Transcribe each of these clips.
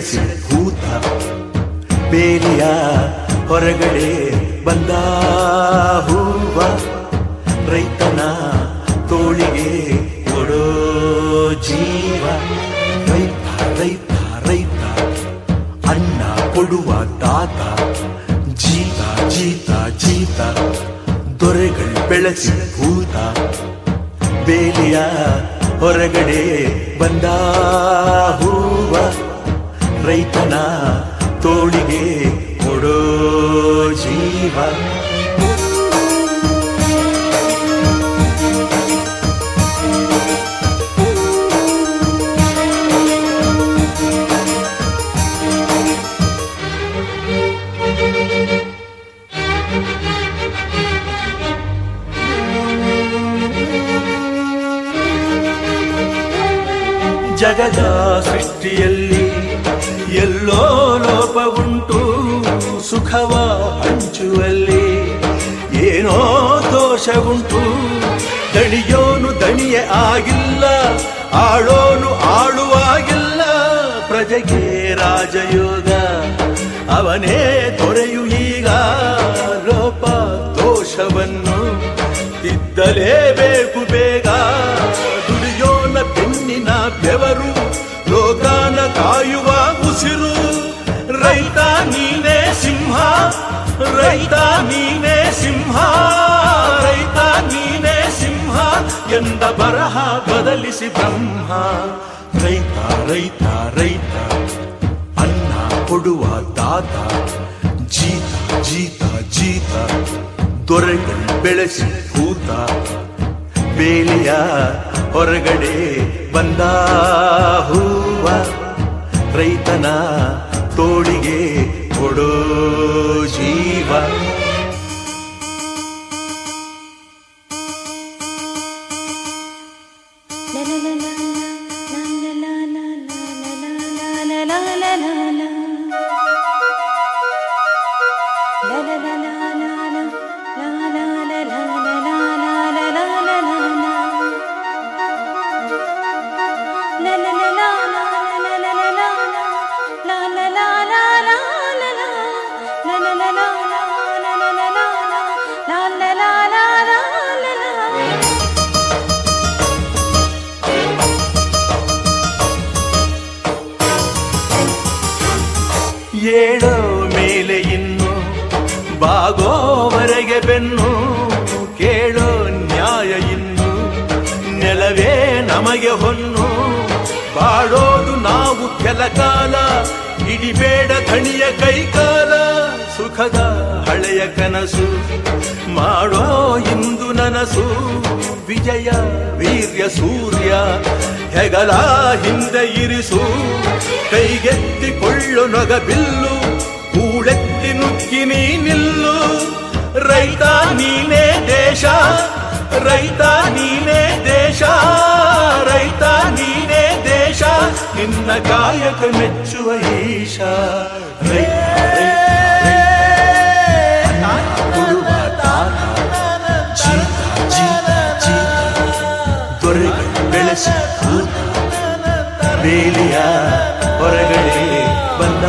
ಬೆಳೆಸಿ ಭೂತ ಬೇಲಿಯ ಹೊರಗಡೆ ಬಂದ ಹೂವ ರೈತನ ತೋಳಿಗೆ ಕೊಡೋ ಜೀವ. ರೈತ ರೈತ ರೈತ ಅಣ್ಣ ಕೊಡುವ ತಾತ ಜೀತ ಜೀತ ಜೀತ, ದೊರೆಗಳು ಬೆಳೆಸಿ ಭೂತ ಬೇಲಿಯ ಹೊರಗಡೆ ಬಂದ ಹೂವ. ರೈತನ ತೋಳಿಗೆ ಕೊಡೋ ಜೀವ. ಜಗದ ಸೃಷ್ಟಿಯಲ್ಲಿ ಸುಖವ ಹಂಚುವಲ್ಲಿ ಏನೋ ದೋಷವುಂಟು. ದಣಿಯೋನು ದಣಿಯ ಆಗಿಲ್ಲ, ಆಳೋನು ಆಳುವಾಗಿಲ್ಲ. ಪ್ರಜೆಗೆ ರಾಜಯೋಗ, ಅವನೇ ದೊರೆಯು ಈಗ ಲೋಪ ದೋಷವನ್ನು. ತಿದ್ದಲೇಬೇಕು ಬೇಗ, ದುಡಿಯೋನ ಬೆನ್ನಿನ ಬೆವರು ರೈತ ನೀನೇ ಸಿಂಹ, ರೈತ ನೀನೇ ಸಿಂಹ, ಎಂದ ಬರಹ ಬದಲಿಸಿ ಬ್ರಹ್ಮ. ರೈತ ರೈತ ರೈತ, ಅನ್ನ ಕೊಡುವ ದಾತ. ಜೀತ ಜೀತ ಜೀತ ದೊರೆಗಳು ಬೆಳೆಸಿ ಕೂತ. ಬೇಲಿಯ ಹೊರಗಡೆ ಬಂದ ಹೂವ, ರೈತನ ತೋಳಿಗೆ ಕೊಡೋ ಜೀವ ಏಳೋ ಮೇಲೆ ಇನ್ನು ಬಾಗೋವರೆಗೆ ಬೆನ್ನು ಕೇಳೋ ನ್ಯಾಯ ಇನ್ನು ನೆಲವೇ ನಮಗೆ ಹೊನ್ನು ಬಾಡೋದು ನಾವು ಕೆಲ ಕಾಲ ಹಿಡಿಬೇಡ ಕಣಿಯ ಕೈಕಾಲ, ಸುಖದ ಹಳೆಯ ಕನಸು ಮಾಡೋ ಇಂದು ನನಸು ವಿಜಯ, ವೀರ್ಯ, ಸೂರ್ಯ ಹೆಗಲ ಹಿಂದೆ ಇರಿಸು. ಕೈಗೆತ್ತಿಕೊಳ್ಳು, ನೊಗ ಬಿಲ್ಲು. ಕೂಡೆತ್ತಿ ನುಕ್ಕಿ ನೀ ನಿಲ್ಲು. ರೈತ ನೀನೇ ದೇಶ. ರೈತ ನೀನೇ ದೇಶ. ರೈತ ನೀನೇ ದೇಶ. ನಿನ್ನ ಕಾಯಕ ಮೆಚ್ಚುವ ಈಶ. ಬೆಳೆಸಿ. ಬೇಲಿಯ ಹೊರಗಡೆ ಬಂದ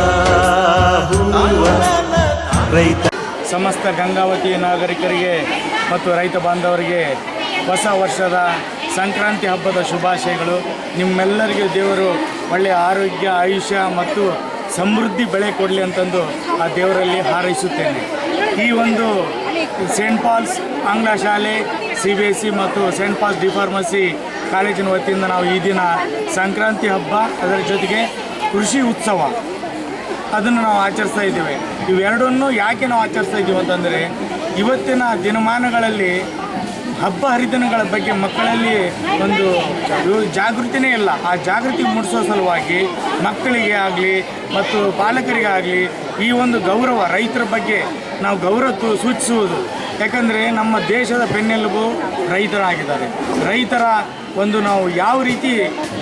ರೈತ. ಸಮಸ್ತ ಗಂಗಾವತಿ ನಾಗರಿಕರಿಗೆ ಮತ್ತು ರೈತ ಬಾಂಧವರಿಗೆ ಹೊಸ ವರ್ಷದ ಸಂಕ್ರಾಂತಿ ಹಬ್ಬದ ಶುಭಾಶಯಗಳು. ನಿಮ್ಮೆಲ್ಲರಿಗೂ ದೇವರು ಒಳ್ಳೆಯ ಆರೋಗ್ಯ, ಆಯುಷ್ಯ ಮತ್ತು ಸಮೃದ್ಧಿ ಬೆಳೆ ಕೊಡಲಿ ಅಂತಂದು ಆ ದೇವರಲ್ಲಿ ಹಾರೈಸುತ್ತೇನೆ. ಈ ಒಂದು ಸೇಂಟ್ ಪಾಲ್ಸ್ ಆಂಗ್ಲ ಶಾಲೆ ಸಿ ಬಿ ಎಸ್ ಸಿ ಮತ್ತು ಸೇಂಟ್ ಪಾಲ್ಸ್ ಡಿಫಾರ್ಮಸಿ ಕಾಲೇಜಿನ ವತಿಯಿಂದ ನಾವು ಈ ದಿನ ಸಂಕ್ರಾಂತಿ ಹಬ್ಬ, ಅದರ ಜೊತೆಗೆ ಕೃಷಿ ಉತ್ಸವ. ಅದನ್ನು ನಾವು ಆಚರಿಸ್ತಾ ಇದ್ದೇವೆ. ಇವೆರಡನ್ನು ಯಾಕೆ ನಾವು ಆಚರಿಸ್ತಾ ಇದ್ದೀವಿ ಅಂತಂದರೆ, ಇವತ್ತಿನ ದಿನಮಾನಗಳಲ್ಲಿ ಹಬ್ಬ ಹರಿದಿನಗಳ ಬಗ್ಗೆ ಮಕ್ಕಳಲ್ಲಿ ಒಂದು ಜಾಗೃತಿನೇ ಇಲ್ಲ. ಆ ಜಾಗೃತಿ ಮೂಡಿಸೋ ಸಲುವಾಗಿ ಮಕ್ಕಳಿಗೆ ಆಗಲಿ ಮತ್ತು ಪಾಲಕರಿಗೆ ಆಗಲಿ ಈ ಒಂದು ಗೌರವ, ರೈತರ ಬಗ್ಗೆ ನಾವು ಗೌರವ ಸೂಚಿಸುವುದು. ಯಾಕಂದರೆ ನಮ್ಮ ದೇಶದ ಬೆನ್ನೆಲುಬು ರೈತರಾಗಿದ್ದಾರೆ. ರೈತರ ಒಂದು ನಾವು ಯಾವ ರೀತಿ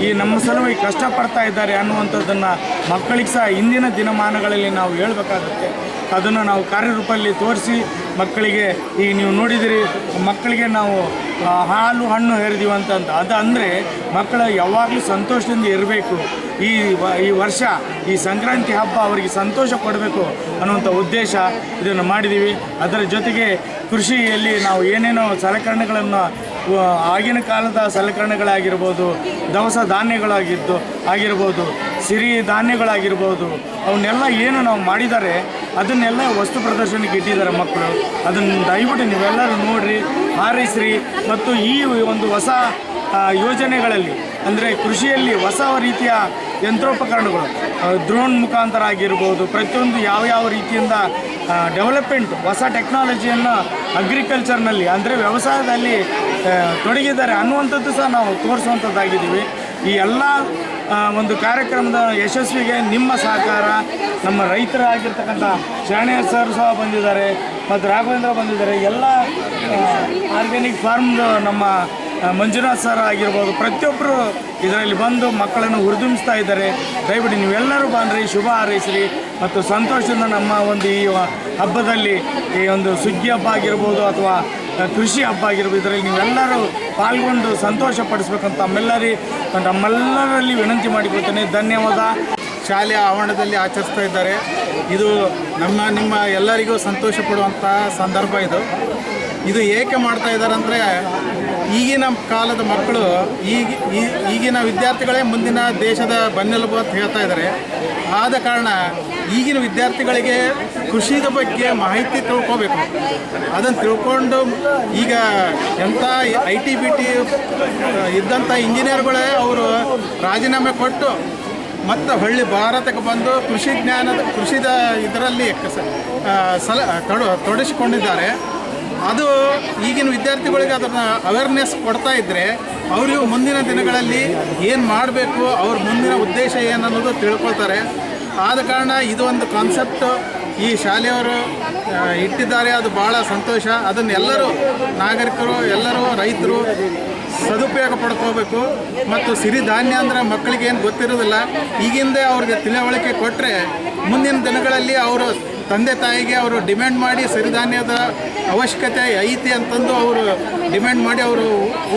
ಈ ನಮ್ಮ ಸಲುವಾಗಿ ಕಷ್ಟಪಡ್ತಾ ಇದ್ದಾರೆ ಅನ್ನುವಂಥದ್ದನ್ನು ಮಕ್ಕಳಿಗೆ ಸಹ ಇಂದಿನ ದಿನಮಾನಗಳಲ್ಲಿ ನಾವು ಹೇಳಬೇಕಾಗುತ್ತೆ. ಅದನ್ನು ನಾವು ಕಾರ್ಯರೂಪದಲ್ಲಿ ತೋರಿಸಿ ಮಕ್ಕಳಿಗೆ ಈಗ ನೀವು ನೋಡಿದಿರಿ, ಮಕ್ಕಳಿಗೆ ನಾವು ಹಾಲು, ಹಣ್ಣು ಹೇರಿದೀವಿ ಅಂತ ಅದು ಅಂದರೆ ಮಕ್ಕಳು ಯಾವಾಗಲೂ ಸಂತೋಷದಿಂದ ಇರಬೇಕು. ಈ ಈ ವರ್ಷ, ಈ ಸಂಕ್ರಾಂತಿ ಹಬ್ಬ ಅವರಿಗೆ ಸಂತೋಷ ಕೊಡಬೇಕು ಅನ್ನುವಂಥ ಉದ್ದೇಶ ಇದನ್ನು ಮಾಡಿದ್ದೀವಿ ಅದರ ಜೊತೆಗೆ ಕೃಷಿಯಲ್ಲಿ ನಾವು ಏನೇನೋ ಸಲಕರಣೆಗಳನ್ನು ಆಗಿನ ಕಾಲದ ಸಲಕರಣೆಗಳಾಗಿರ್ಬೋದು, ದವಸ ಧಾನ್ಯಗಳಾಗಿದ್ದು ಆಗಿರ್ಬೋದು, ಸಿರಿ ಧಾನ್ಯಗಳಾಗಿರ್ಬೋದು, ಅವನ್ನೆಲ್ಲ ಏನು ನಾವು ಮಾಡಿದ್ದಾರೆ ಅದನ್ನೆಲ್ಲ ವಸ್ತು ಪ್ರದರ್ಶನಕ್ಕೆ ಇಟ್ಟಿದ್ದಾರೆ ಮಕ್ಕಳು. ಅದನ್ನು ದಯವಿಟ್ಟು ನೀವೆಲ್ಲರೂ ನೋಡಿರಿ, ಹಾರೈಸ್ರಿ. ಮತ್ತು ಈ ಒಂದು ಹೊಸ ಯೋಜನೆಗಳಲ್ಲಿ, ಅಂದರೆ ಕೃಷಿಯಲ್ಲಿ ಹೊಸ ರೀತಿಯ ಯಂತ್ರೋಪಕರಣಗಳು ಡ್ರೋನ್ ಮುಖಾಂತರ ಆಗಿರ್ಬೋದು ಪ್ರತಿಯೊಂದು ಯಾವ ಯಾವ ರೀತಿಯಿಂದ ಡೆವಲಪ್ಮೆಂಟ್ ಹೊಸ ಟೆಕ್ನಾಲಜಿಯನ್ನು ಅಗ್ರಿಕಲ್ಚರ್ನಲ್ಲಿ ಅಂದರೆ ವ್ಯವಸಾಯದಲ್ಲಿ ತೊಡಗಿದ್ದಾರೆ ಅನ್ನುವಂಥದ್ದು ಸಹ ನಾವು ತೋರಿಸುವಂಥದ್ದಾಗಿದ್ದೀವಿ. ಈ ಎಲ್ಲ ಒಂದು ಕಾರ್ಯಕ್ರಮದ ಯಶಸ್ವಿಗೆ ನಿಮ್ಮ ಸಹಕಾರ, ನಮ್ಮ ರೈತರಾಗಿರ್ತಕ್ಕಂಥ ಶರಣಯ್ಯ ಸರ್ ಸಹ ಬಂದಿದ್ದಾರೆ, ಮತ್ತು ರಾಘವೇಂದ್ರ ಬಂದಿದ್ದಾರೆ, ಎಲ್ಲ ಆರ್ಗ್ಯಾನಿಕ್ ಫಾರ್ಮ್ದು ನಮ್ಮ ಮಂಜುನಾಥ್ ಸರ್ ಆಗಿರ್ಬೋದು ಪ್ರತಿಯೊಬ್ಬರು ಇದರಲ್ಲಿ ಬಂದು ಮಕ್ಕಳನ್ನು ಹುರಿದುಂಬಿಸ್ತಾ ಇದ್ದಾರೆ. ದಯವಿಟ್ಟು ನೀವೆಲ್ಲರೂ ಬಂದ್ರಿ, ಶುಭ ಹಾರೈಸಿರಿ. ಮತ್ತು ಸಂತೋಷದಿಂದ ನಮ್ಮ ಒಂದು ಈ ಹಬ್ಬದಲ್ಲಿ ಈ ಒಂದು ಸುಗ್ಗಿ ಹಬ್ಬ ಆಗಿರ್ಬೋದು ಅಥವಾ ಕೃಷಿ ಹಬ್ಬ ಆಗಿರ್ಬೋದು, ಇದರಲ್ಲಿ ನೀವೆಲ್ಲರೂ ಪಾಲ್ಗೊಂಡು ಸಂತೋಷ ಪಡಿಸ್ಬೇಕಂತ ತಮ್ಮೆಲ್ಲರಿ ನಮ್ಮೆಲ್ಲರಲ್ಲಿ ವಿನಂತಿ ಮಾಡಿಕೊಳ್ತೇನೆ. ಧನ್ಯವಾದ. ಶಾಲೆಯ ಆವರಣದಲ್ಲಿ ಆಚರಿಸ್ತಾ ಇದ್ದಾರೆ. ಇದು ನಮ್ಮ, ನಿಮ್ಮ ಎಲ್ಲರಿಗೂ ಸಂತೋಷ ಪಡುವಂಥ ಸಂದರ್ಭ ಇದು. ಇದು ಏಕೆ ಮಾಡ್ತಾ ಇದ್ದಾರೆ ಅಂದರೆ ಈಗಿನ ಕಾಲದ ಮಕ್ಕಳು ಈಗ ಈಗಿನ ವಿದ್ಯಾರ್ಥಿಗಳೇ ಮುಂದಿನ ದೇಶದ ಬೆನ್ನೆಲುಬು ಅಂತ ಹೇಳ್ತಾ ಇದ್ದಾರೆ. ಆದ ಕಾರಣ ಈಗಿನ ವಿದ್ಯಾರ್ಥಿಗಳಿಗೆ ಕೃಷಿದ ಬಗ್ಗೆ ಮಾಹಿತಿ ತಿಳ್ಕೋಬೇಕು. ಅದನ್ನು ತಿಳ್ಕೊಂಡು ಈಗ ಎಂಥ ಐ ಟಿ ಬಿ ಟಿ ಇದ್ದಂಥ ಇಂಜಿನಿಯರ್ಗಳೇ ಅವರು ರಾಜೀನಾಮೆ ಕೊಟ್ಟು ಮತ್ತು ಹೊಳ್ಳಿ ಭಾರತಕ್ಕೆ ಬಂದು ಕೃಷಿ ಜ್ಞಾನದ ಕೃಷಿದ ಇದರಲ್ಲಿ ಸಲ, ತೊಡ, ತೊಡಗಿಸಿಕೊಂಡಿದ್ದಾರೆ. ಅದು ಈಗಿನ ವಿದ್ಯಾರ್ಥಿಗಳಿಗೆ ಅದನ್ನು ಅವೇರ್ನೆಸ್ ಕೊಡ್ತಾ ಇದ್ದರೆ ಅವರಿಗೂ ಮುಂದಿನ ದಿನಗಳಲ್ಲಿ ಏನು ಮಾಡಬೇಕು, ಅವ್ರ ಮುಂದಿನ ಉದ್ದೇಶ ಏನು ಅನ್ನೋದು ತಿಳ್ಕೊಳ್ತಾರೆ. ಆದ ಕಾರಣ ಇದು ಒಂದು ಕಾನ್ಸೆಪ್ಟ್ ಈ ಶಾಲೆಯವರು ಇಟ್ಟಿದ್ದಾರೆ, ಅದು ಭಾಳ ಸಂತೋಷ. ಅದನ್ನು ಎಲ್ಲರೂ ನಾಗರಿಕರು, ಎಲ್ಲರೂ ರೈತರು ಸದುಪಯೋಗ ಪಡ್ಕೋಬೇಕು. ಮತ್ತು ಸಿರಿಧಾನ್ಯ ಅಂದರೆ ಮಕ್ಕಳಿಗೆ ಏನು ಗೊತ್ತಿರೋದಿಲ್ಲ, ಈಗಿಂದೇ ಅವ್ರಿಗೆ ತಿಳುವಳಿಕೆ ಕೊಟ್ಟರೆ ಮುಂದಿನ ದಿನಗಳಲ್ಲಿ ಅವರು ತಂದೆ ತಾಯಿಗೆ ಅವರು ಡಿಮ್ಯಾಂಡ್ ಮಾಡಿ ಸಿರಿಧಾನ್ಯದ ಅವಶ್ಯಕತೆ ಐತಿ ಅಂತಂದು ಅವರು ಡಿಮ್ಯಾಂಡ್ ಮಾಡಿ ಅವರು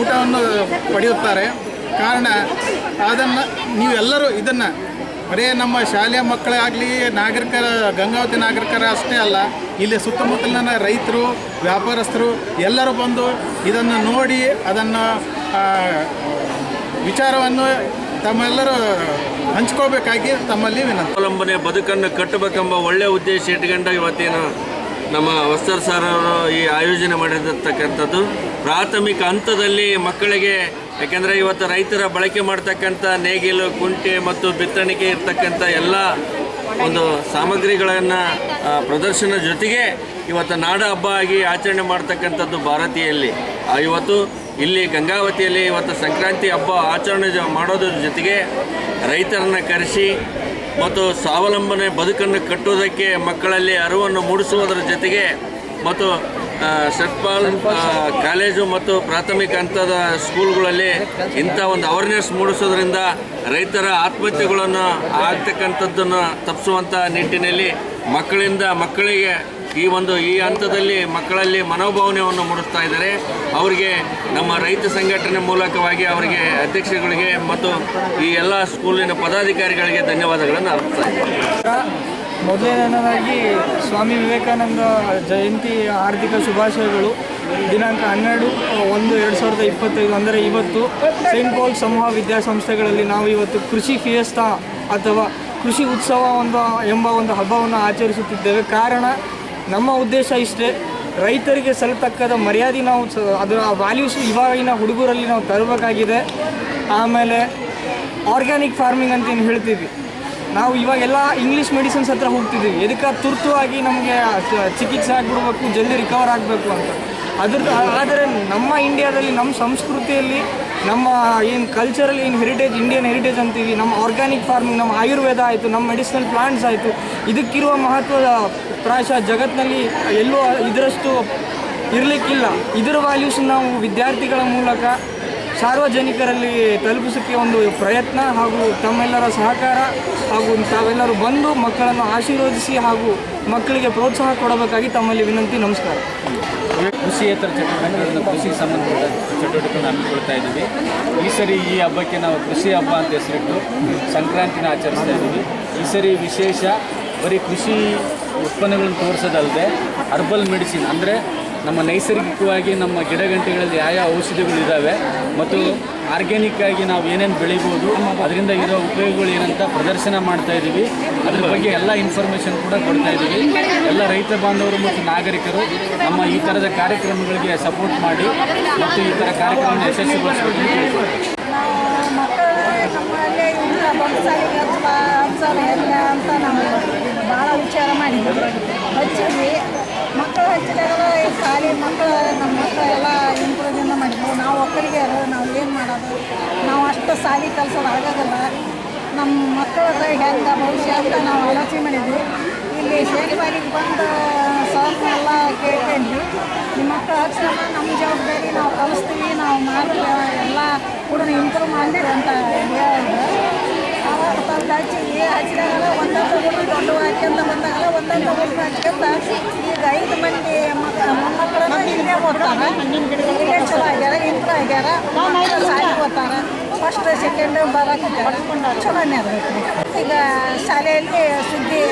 ಊಟವನ್ನು ಪಡೆಯುತ್ತಾರೆ. ಕಾರಣ ಅದನ್ನು ನೀವೆಲ್ಲರೂ ಇದನ್ನು ಬರೀ ನಮ್ಮ ಶಾಲೆಯ ಮಕ್ಕಳೇ ಆಗಲಿ, ನಾಗರಿಕರ, ಗಂಗಾವತಿ ನಾಗರಿಕರ ಅಷ್ಟೇ ಅಲ್ಲ, ಇಲ್ಲಿ ಸುತ್ತಮುತ್ತಲಿನ ರೈತರು, ವ್ಯಾಪಾರಸ್ಥರು ಎಲ್ಲರೂ ಬಂದು ಇದನ್ನು ನೋಡಿ ಅದನ್ನು ವಿಚಾರವನ್ನು ತಮ್ಮೆಲ್ಲರೂ ಹಂಚ್ಕೋಬೇಕಾಗಿ ತಮ್ಮಲ್ಲಿ ವಿನಂತಿ. ಅವಲಂಬನೆ ಬದುಕನ್ನು ಕಟ್ಟಬೇಕೆಂಬ ಒಳ್ಳೆಯ ಉದ್ದೇಶ ಇಟ್ಕೊಂಡು ಇವತ್ತೇನು ನಮ್ಮ ವಸ್ತರ್ ಸರ್ ಅವರು ಈ ಆಯೋಜನೆ ಮಾಡಿರತಕ್ಕಂಥದ್ದು. ಪ್ರಾಥಮಿಕ ಹಂತದಲ್ಲಿ ಮಕ್ಕಳಿಗೆ, ಯಾಕೆಂದರೆ ಇವತ್ತು ರೈತರ ಬಳಕೆ ಮಾಡ್ತಕ್ಕಂಥ ನೇಗಿಲು, ಕುಂಟೆ ಮತ್ತು ಬಿತ್ತಣಿಕೆ ಇರ್ತಕ್ಕಂಥ ಎಲ್ಲ ಒಂದು ಸಾಮಗ್ರಿಗಳನ್ನು ಪ್ರದರ್ಶನ ಜೊತೆಗೆ ಇವತ್ತು ನಾಡ ಹಬ್ಬ ಆಗಿ ಆಚರಣೆ ಮಾಡ್ತಕ್ಕಂಥದ್ದು ಭಾರತೀಯಲ್ಲಿ. ಇವತ್ತು ಇಲ್ಲಿ ಗಂಗಾವತಿಯಲ್ಲಿ ಇವತ್ತು ಸಂಕ್ರಾಂತಿ ಹಬ್ಬ ಆಚರಣೆ ಮಾಡೋದ್ರ ಜೊತೆಗೆ ರೈತರನ್ನು ಕರೆಸಿ ಮತ್ತು ಸ್ವಾವಲಂಬನೆ ಬದುಕನ್ನು ಕಟ್ಟುವುದಕ್ಕೆ ಮಕ್ಕಳಲ್ಲಿ ಅರಿವನ್ನು ಮೂಡಿಸುವುದರ ಜೊತೆಗೆ ಮತ್ತು ಸಟ್ಪಾಲ್ ಕಾಲೇಜು ಮತ್ತು ಪ್ರಾಥಮಿಕ ಹಂತದ ಸ್ಕೂಲ್ಗಳಲ್ಲಿ ಇಂಥ ಒಂದು ಅವೇರ್ನೆಸ್ ಮೂಡಿಸೋದ್ರಿಂದ ರೈತರ ಆತ್ಮಹತ್ಯೆಗಳನ್ನು ಆಗ್ತಕ್ಕಂಥದ್ದನ್ನು ತಪ್ಪಿಸುವಂಥ ನಿಟ್ಟಿನಲ್ಲಿ ಮಕ್ಕಳಿಂದ ಮಕ್ಕಳಿಗೆ ಈ ಒಂದು, ಈ ಹಂತದಲ್ಲಿ ಮಕ್ಕಳಲ್ಲಿ ಮನೋಭಾವನೆಯನ್ನು ಮೂಡಿಸ್ತಾ ಇದ್ದಾರೆ. ಅವರಿಗೆ ನಮ್ಮ ರೈತ ಸಂಘಟನೆ ಮೂಲಕವಾಗಿ ಅವರಿಗೆ ಅಧ್ಯಕ್ಷಗಳಿಗೆ ಮತ್ತು ಈ ಎಲ್ಲ ಸ್ಕೂಲಿನ ಪದಾಧಿಕಾರಿಗಳಿಗೆ ಧನ್ಯವಾದಗಳನ್ನು ಅರ್ಪಿಸ್ತಾ ಮೊದಲನೇದಾಗಿ ಸ್ವಾಮಿ ವಿವೇಕಾನಂದ ಜಯಂತಿ ಹಾರ್ದಿಕ ಶುಭಾಶಯಗಳು. ದಿನಾಂಕ ಹನ್ನೆರಡು, ಒಂದು, ಎರಡು ಸಾವಿರದ ಇಪ್ಪತ್ತೈದು, ಅಂದರೆ ಇವತ್ತು ಸೈಂಟ್ ಪಾಲ್ ಸಮೂಹ ವಿದ್ಯಾಸಂಸ್ಥೆಗಳಲ್ಲಿ ನಾವು ಇವತ್ತು ಕೃಷಿ ಫಿಯಸ್ತಾ ಅಥವಾ ಕೃಷಿ ಉತ್ಸವ ಒಂದು ಎಂಬ ಒಂದು ಹಬ್ಬವನ್ನು ಆಚರಿಸುತ್ತಿದ್ದೇವೆ. ಕಾರಣ ನಮ್ಮ ಉದ್ದೇಶ ಇಷ್ಟೇ. ರೈತರಿಗೆ ಸಲ್ತಕ್ಕದ ಮರ್ಯಾದೆ ನಾವು ಅದರ ವ್ಯಾಲ್ಯೂಸ್ ಇವಾಗಿನ ಹುಡುಗರಲ್ಲಿ ನಾವು ತರಬೇಕಾಗಿದೆ. ಆಮೇಲೆ ಆರ್ಗ್ಯಾನಿಕ್ ಫಾರ್ಮಿಂಗ್ ಅಂತ ಏನು ಹೇಳ್ತೀವಿ. ನಾವು ಇವಾಗೆಲ್ಲ ಇಂಗ್ಲೀಷ್ ಮೆಡಿಸಿನ್ಸ್ ಹತ್ರ ಹೋಗ್ತಿದ್ದೀವಿ. ಎದಕ್ಕೆ ತುರ್ತು ಆಗಿ ನಮಗೆ ಚಿಕಿತ್ಸೆ ಆಗಿಬಿಡ್ಬೇಕು, ಜಲ್ದಿ ರಿಕವರ್ ಆಗಬೇಕು ಅಂತ. ಅದ್ರದ್ದು ಆದರೆ ನಮ್ಮ ಇಂಡಿಯಾದಲ್ಲಿ, ನಮ್ಮ ಸಂಸ್ಕೃತಿಯಲ್ಲಿ, ನಮ್ಮ ಏನು ಕಲ್ಚರಲ್ಲಿ ಏನು ಹೆರಿಟೇಜ್ ಇಂಡಿಯನ್ ಹೆರಿಟೇಜ್ ಅಂತೀವಿ, ನಮ್ಮ ಆರ್ಗ್ಯಾನಿಕ್ ಫಾರ್ಮಿಂಗ್ ನಮ್ಮ ಆಯುರ್ವೇದ ಆಯಿತು, ನಮ್ಮ ಮೆಡಿಸಿನಲ್ ಪ್ಲಾಂಟ್ಸ್ ಆಯಿತು, ಇದಕ್ಕಿರುವ ಮಹತ್ವದ ಪ್ರಾಯಶಃ ಜಗತ್ತಿನಲ್ಲಿ ಎಲ್ಲೂ ಇದರಷ್ಟು ಇರಲಿಕ್ಕಿಲ್ಲ. ಇದರ ವ್ಯಾಲ್ಯೂಸ್ ನಾವು ವಿದ್ಯಾರ್ಥಿಗಳ ಮೂಲಕ ಸಾರ್ವಜನಿಕರಲ್ಲಿ ತಲುಪಿಸೋಕ್ಕೆ ಒಂದು ಪ್ರಯತ್ನ ಹಾಗೂ ತಮ್ಮೆಲ್ಲರ ಸಹಕಾರ ಹಾಗೂ ತಾವೆಲ್ಲರೂ ಬಂದು ಮಕ್ಕಳನ್ನು ಆಶೀರ್ವದಿಸಿ ಹಾಗೂ ಮಕ್ಕಳಿಗೆ ಪ್ರೋತ್ಸಾಹ ಕೊಡಬೇಕಾಗಿ ತಮ್ಮಲ್ಲಿ ವಿನಂತಿ, ನಮಸ್ಕಾರ. ಕೃಷಿಯೇತರ ಚಟುವಟಿಕೆಗಳನ್ನು ಕೃಷಿಗೆ ಸಂಬಂಧಪಟ್ಟ ಚಟುವಟಿಕೆಗಳನ್ನು ಹಮ್ಮಿಕೊಳ್ತಾ ಇದ್ದೀವಿ. ಈ ಸರಿ ಈ ಹಬ್ಬಕ್ಕೆ ನಾವು ಕೃಷಿ ಹಬ್ಬ ಅಂತ ಹೆಸರಿಟ್ಟು ಸಂಕ್ರಾಂತಿನ ಆಚರಿಸ್ತಾ ಇದ್ದೀವಿ. ಈ ಸರಿ ವಿಶೇಷ ಬರೀ ಕೃಷಿ ಉತ್ಪನ್ನಗಳನ್ನು ತೋರಿಸೋದಲ್ಲದೆ ಹರ್ಬಲ್ ಮೆಡಿಸಿನ್ ಅಂದರೆ ನಮ್ಮ ನೈಸರ್ಗಿಕವಾಗಿ ನಮ್ಮ ಗಿಡಗಂಟೆಗಳಲ್ಲಿ ಯಾವ ಯಾವ ಔಷಧಿಗಳಿದ್ದಾವೆ ಮತ್ತು ಆರ್ಗ್ಯಾನಿಕ್ ಆಗಿ ನಾವು ಏನೇನು ಬೆಳಿಬೋದು, ಅದರಿಂದ ಇರೋ ಉಪಯೋಗಗಳು ಏನಂತ ಪ್ರದರ್ಶನ ಮಾಡ್ತಾ ಇದ್ದೀವಿ ಅದ್ರ ಬಗ್ಗೆ ಎಲ್ಲ ಇನ್ಫಾರ್ಮೇಷನ್ ಕೂಡ ಕೊಡ್ತಾ ಇದ್ದೀವಿ ಎಲ್ಲ ರೈತ ಬಾಂಧವರು ಮತ್ತು ನಾಗರಿಕರು ನಮ್ಮ ಈ ಥರದ ಕಾರ್ಯಕ್ರಮಗಳಿಗೆ ಸಪೋರ್ಟ್ ಮಾಡಿ ಮತ್ತು ಈ ಥರ ಕಾರ್ಯಕ್ರಮ ಯಶಸ್ವಿಗೊಳಿಸಬೇಕು ಭಾಳ ವಿಚಾರ ಹಚ್ಚಿದ್ವಿ. ಮಕ್ಕಳು ಹಚ್ಚಿದಾಗ ಈ ಶಾಲೆ ಮಕ್ಕಳು ನಮ್ಮ ಮಕ್ಕಳು ಎಲ್ಲ ಇಂಪ್ರೂವ್ಮೆಂಟ್ ಮಾಡಿದ್ವಿ ನಾವು ಒಕ್ಕಲಿಗೆ ಮಾಡೋದು ನಾವು ಅಷ್ಟು ಸಾಲಿ ಕಲ್ಸೋದು ಆಗೋದಿಲ್ಲ ನಮ್ಮ ಮಕ್ಕಳದ ಹೆಂಗೆ ಭವಿಷ್ಯ ಅಂತ ನಾವು ಆಲೋಚನೆ ಮಾಡಿದ್ವಿ. ಇಲ್ಲಿ ಶೇಖಬಾರಿಗೆ ಬಂದು ಎಲ್ಲ ಕೇಳ್ಕೊಂಡ್ವಿ ನಿಮ್ಮ ಮಕ್ಕಳು ಹಚ್ಚಮ್ಮ ನಮ್ಮ ಜವಾಬ್ದಾರಿ ನಾವು ಕಲಿಸ್ತೀವಿ, ನಾವು ಮಾಡಿ ಎಲ್ಲ ಕೂಡ ಇಂಪ್ರೂವ್ ಮಾಡಿದ್ರೆ ಅಂತ ಹೇಳಿದ್ರು ಅವಾಗ ತಂದು ಹಚ್ಚಿದ್ವಿ ಹಚ್ಚಿದಾಗೆಲ್ಲ ಒಂದೊಂದು ಹುಡುಗ ದೊಡ್ಡ ಹಾಕ್ಯಂತ ಬಂದಾಗೆಲ್ಲ ಒಂದೊಂದು ಹುಡುಗ ಹಾಕ್ಯಂತ ಈಗ ಐದು ಮಂದಿ ಮಕ್ಕಳು ಮೊಮ್ಮಕ್ಕಳನ್ನ ಇಲ್ಲೇ ಓದ್ತಾರೆ. ಇಲ್ಲೇ ಚಲೋ ಆಗ್ಯಾರ. ಆಗ್ಯಾರ ಶಾಲೆಗೆ ಓದ್ತಾರೆ. ಫಸ್ಟ್ ಸೆಕೆಂಡ್ ಬರಕ್ಕೆ ಚಲೋನೇ ಅದೈತಿ ಈಗ ಶಾಲೆಯಲ್ಲಿ ಸುದ್ದಿ,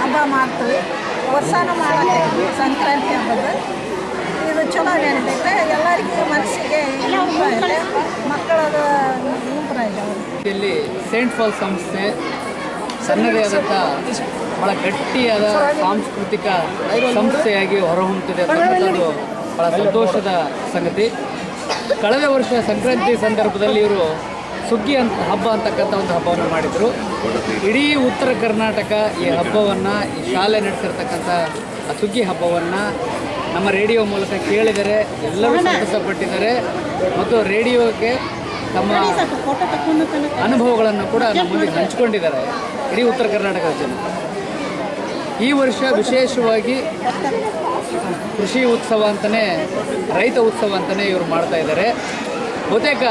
ಹಬ್ಬ ಮಾಡ್ತೀವಿ. ವರ್ಷನೂ ಮಾಡಕ್ಕೆ ಸಂಕ್ರಾಂತಿ ಹಬ್ಬದ ಇದು ಚಲೋ ನಡೀತೈತೆ. ಎಲ್ಲರಿಗೂ ಮನಸ್ಸಿಗೆ ಆಗಿದೆ ಮಕ್ಕಳದು ಆಗ್ಯಾವ ಇಲ್ಲಿ ಸೇಂಟ್ ಫಾಲ್ ಸಂಸ್ಥೆ ಸಣ್ಣದೇ ಆದಂಥ ಬಹಳ ಗಟ್ಟಿಯಾದ ಸಾಂಸ್ಕೃತಿಕ ಸಂಸ್ಥೆಯಾಗಿ ಹೊರಹೊಮ್ಮುತ್ತದೆ ಅಂತಕ್ಕಂಥದ್ದು ಭಾಳ ಸಂತೋಷದ ಸಂಗತಿ. ಕಳೆದ ವರ್ಷ ಸಂಕ್ರಾಂತಿ ಸಂದರ್ಭದಲ್ಲಿ ಇವರು ಸುಗ್ಗಿ ಅಂತ ಹಬ್ಬ ಅಂತಕ್ಕಂಥ ಒಂದು ಹಬ್ಬವನ್ನು ಮಾಡಿದರು. ಇಡೀ ಉತ್ತರ ಕರ್ನಾಟಕ ಈ ಹಬ್ಬವನ್ನು ಈ ಶಾಲೆ ನಡೆಸಿರ್ತಕ್ಕಂಥ ಆ ಸುಗ್ಗಿ ಹಬ್ಬವನ್ನು ನಮ್ಮ ರೇಡಿಯೋ ಮೂಲಕ ಕೇಳಿದರೆ ಎಲ್ಲರೂ ಸಂತಸಪಟ್ಟಿದ್ದಾರೆ. ಮತ್ತು ರೇಡಿಯೋಗೆ ತಮ್ಮ ಅನುಭವಗಳನ್ನು ಕೂಡ ನಮ್ಮೊಂದಿಗೆ ಹಂಚಿಕೊಂಡಿದ್ದಾರೆ. ಇಡೀ ಉತ್ತರ ಕರ್ನಾಟಕದ ಜನ. ಈ ವರ್ಷ ವಿಶೇಷವಾಗಿ ಕೃಷಿ ಉತ್ಸವ ಅಂತಲೇ ರೈತ ಉತ್ಸವ ಅಂತಲೇ ಇವರು ಮಾಡ್ತಾ ಇದ್ದಾರೆ. ಬಹುತೇಕ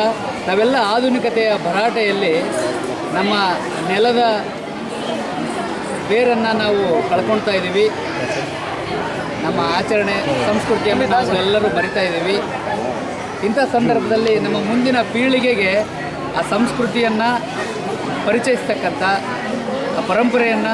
ನಾವೆಲ್ಲ ಆಧುನಿಕತೆಯ ಭರಾಟೆಯಲ್ಲಿ ನಮ್ಮ ನೆಲದ ಬೇರನ್ನು ನಾವು ಕಳ್ಕೊಳ್ತಾ ಇದ್ದೀವಿ. ನಮ್ಮ ಆಚರಣೆ, ಸಂಸ್ಕೃತಿಯನ್ನು ನಾವು ಎಲ್ಲರೂ ಬರಿತಾ ಇದ್ದೀವಿ. ಇಂಥ ಸಂದರ್ಭದಲ್ಲಿ ನಮ್ಮ ಮುಂದಿನ ಪೀಳಿಗೆಗೆ ಆ ಸಂಸ್ಕೃತಿಯನ್ನು ಪರಿಚಯಿಸ್ತಕ್ಕಂಥ, ಆ ಪರಂಪರೆಯನ್ನು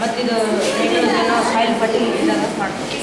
ಮತ್ತು ಇದು ಸಾಯಿಲ್ ಫರ್ಟಿಲಿಟಿ ಮಾಡ್ತೀವಿ